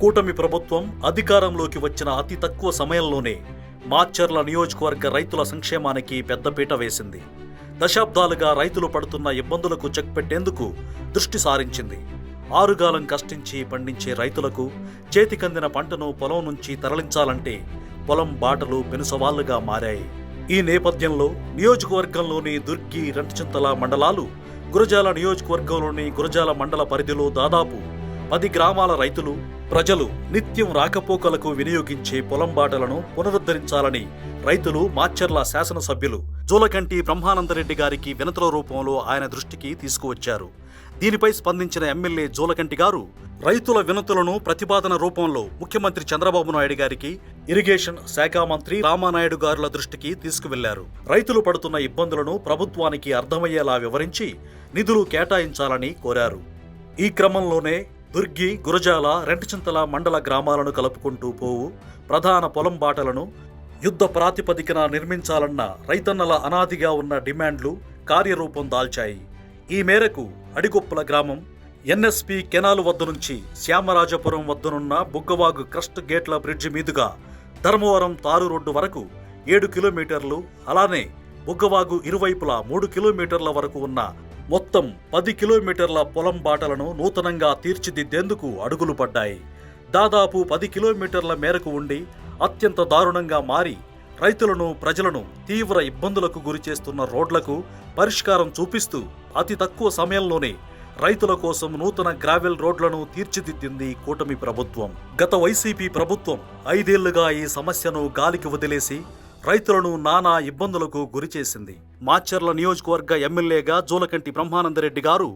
కూటమి ప్రభుత్వం అధికారంలోకి వచ్చిన అతి తక్కువ సమయంలోనే మాచర్ల నియోజకవర్గ రైతుల సంక్షేమానికి పెద్దపీట వేసింది. దశాబ్దాలుగా రైతులు పడుతున్న ఇబ్బందులకు చెక్ పెట్టేందుకు దృష్టి సారించింది. ఆరుగాలం కష్టించి పండించే రైతులకు చేతికందిన పంటను పొలం నుంచి తరలించాలంటే పొలం బాటలు పెనుసవాళ్ళుగా మారాయి. ఈ నేపథ్యంలో నియోజకవర్గంలోని దుర్గి రెంటచింతల మండలాలు గురజాల నియోజకవర్గంలోని గురజాల మండల పరిధిలో దాదాపు పది గ్రామాల రైతులు ప్రజలు నిత్యం రాకపోకలకు వినియోగించే పొలం బాటలను పునరుద్ధరించాలని రైతులు మాచర్ల శాసనసభ్యులు జూలకంటి బ్రహ్మానందరెడ్డి గారికి వినతుల రూపంలో ఆయన దృష్టికి తీసుకువచ్చారు. దీనిపై స్పందించిన ఎమ్మెల్యే జూలకంటి గారు రైతుల వినతులను ప్రతిపాదన రూపంలో ముఖ్యమంత్రి చంద్రబాబు నాయుడు గారికి ఇరిగేషన్ శాఖ మంత్రి రామానాయుడు గారుల దృష్టికి తీసుకువెళ్ళారు. రైతులు పడుతున్న ఇబ్బందులను ప్రభుత్వానికి అర్థమయ్యేలా వివరించి నిధులు కేటాయించాలని కోరారు. ఈ క్రమంలోనే దుర్గి గురజాల రెంటచింతల మండల గ్రామాలను కలుపుకుంటూ పోవు. ప్రధాన పొలం బాటలను యుద్ధ ప్రాతిపదికన నిర్మించాలన్న రైతన్నల అనాదిగా ఉన్న డిమాండ్లు కార్యరూపం దాల్చాయి. ఈ మేరకు అడిగొప్పల గ్రామం ఎన్ఎస్పి కెనాలు వద్ద నుంచి శ్యామరాజపురం వద్దనున్న బుగ్గవాగు క్రస్ట్ గేట్ల బ్రిడ్జి మీదుగా ధర్మవరం తారు రోడ్డు వరకు ఏడు కిలోమీటర్లు అలానే బుగ్గవాగు ఇరువైపులా మూడు కిలోమీటర్ల వరకు ఉన్న మొత్తం పది కిలోమీటర్ల పొలం బాటలను నూతనంగా తీర్చిదిద్దేందుకు అడుగులు పడ్డాయి. దాదాపు పది కిలోమీటర్ల మేరకు ఉండి అత్యంత దారుణంగా మారి రైతులను ప్రజలను తీవ్ర ఇబ్బందులకు గురిచేస్తున్న రోడ్లకు పరిష్కారం చూపిస్తూ అతి తక్కువ సమయంలోనే రైతుల కోసం నూతన గ్రావెల్ రోడ్లను తీర్చిదిద్దింది కూటమి ప్రభుత్వం. గత వైసీపీ ప్రభుత్వం ఐదేళ్ళుగా ఈ సమస్యను గాలికి వదిలేసి రైతులను నానా ఇబ్బందులకు గురిచేసింది మాచర్ల నియోజకవర్గ ఎమ్మెల్యేగా జూలకంటి బ్రహ్మానందరెడ్డి గారు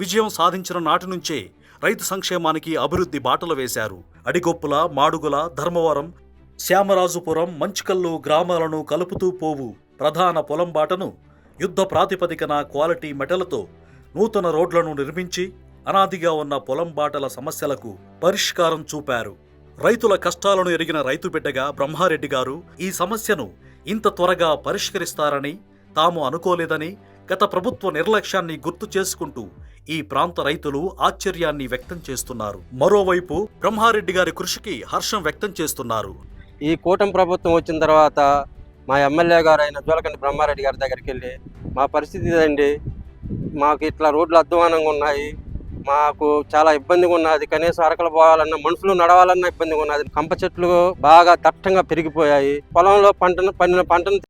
విజయం సాధించిన నాటి నుంచే రైతు సంక్షేమానికి అభివృద్ధి బాటలు వేశారు. అడిగొప్పుల మాడుగుల ధర్మవరం శ్యామరాజుపురం మంచికల్లు గ్రామాలను కలుపుతూ పోవు ప్రధాన పొలం బాటను యుద్ధ ప్రాతిపదికన క్వాలిటీ మెటలతో నూతన రోడ్లను నిర్మించి అనాదిగా ఉన్న పొలం బాటల సమస్యలకు పరిష్కారం చూపారు. రైతుల కష్టాలను ఎరిగిన రైతు బిడ్డగా బ్రహ్మారెడ్డి గారు ఈ సమస్యను ఇంత త్వరగా పరిష్కరిస్తారని తాము అనుకోలేదని గత ప్రభుత్వ నిర్లక్ష్యాన్ని గుర్తు చేసుకుంటూ ఈ ప్రాంత రైతులు ఆశ్చర్యాన్ని వ్యక్తం చేస్తున్నారు. మరోవైపు బ్రహ్మారెడ్డి గారి కృషికి హర్షం వ్యక్తం చేస్తున్నారు. ఈ కూటమి ప్రభుత్వం వచ్చిన తర్వాత మా ఎమ్మెల్యే గారు అయిన జోలకండి బ్రహ్మారెడ్డి గారి దగ్గరికి వెళ్ళి మా పరిస్థితి ఇదండి మాకు ఇట్లా రోడ్లు అధ్వానంగా ఉన్నాయి మాకు చాలా ఇబ్బందిగా ఉన్నది కనీసం అరకలు పోవాలన్నా మనుషులు నడవాలన్నా ఇబ్బందిగా ఉన్నది కంప చెట్లు బాగా దట్టంగా పెరిగిపోయాయి. పొలంలో పంటను పండిన పంటను